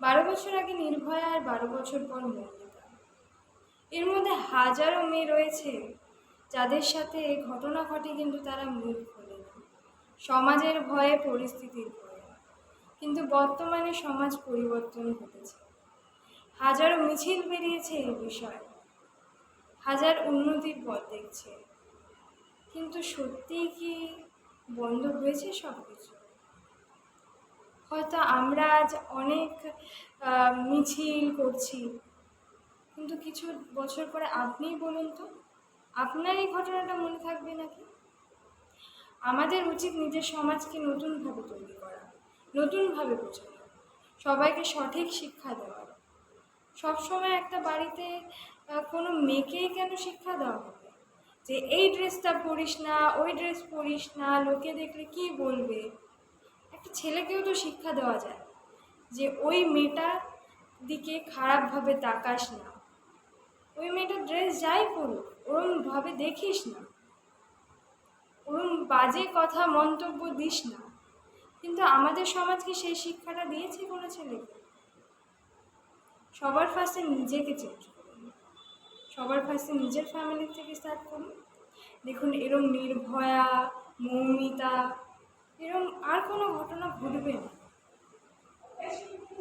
বারো বছর আগে নির্ভয়া আর বারো বছর পর মৌমিতা এর মধ্যে হাজারো মেয়ে রয়েছে, যাদের সাথে ঘটনা ঘটে কিন্তু তারা মুখ খোলে না। সমাজের ভয়ে পরিস্থিতির ভয়ে। কিন্তু বর্তমানে সমাজ পরিবর্তন ঘটেছে। হাজারো মিছিল বেরিয়েছে এই বিষয়ে। হাজার উন্নতির পথ দেখছে। কিন্তু সত্যিই কি বন্ধ হয়েছে সব কিছু হয়তো আমরা আজ অনেক মিছিল করছি। কিন্তু কিছু বছর পরে আপনিই বলুন তো, আপনার এই ঘটনাটা মনে থাকবে নাকি? আমাদের উচিত নিজের সমাজকে নতুনভাবে তৈরি করা, নতুনভাবে বোঝানো, সবাইকে সঠিক শিক্ষা দেওয়া। সবসময় একটা বাড়িতে কোনো মেয়েকেই কেন শিক্ষা দেওয়া হবে? যে, এই ড্রেসটা পরিস না, ওই ড্রেস পরিস না, লোকে দেখলে কি বলবে? একটা ছেলেকেও তো শিক্ষা দেওয়া যায় যে ওই মেয়েটার দিকে খারাপভাবে তাকাস না। ওই মেয়েটার ড্রেস যাই পড়ুক ওরমভাবে দেখিস না। ওরম বাজে কথা মন্তব্য দিস না। কিন্তু আমাদের সমাজ কি সেই শিক্ষাটা দিয়েছে কোনো ছেলেকে সবার ফার্স্টে নিজেকে চেঞ্জ করুন। সবার ফার্স্টে নিজের ফ্যামিলি থেকে স্টার্ট করুন। দেখুন এরম নির্ভয়া, মৌমিতা, এরম আর কোনো ঘটনা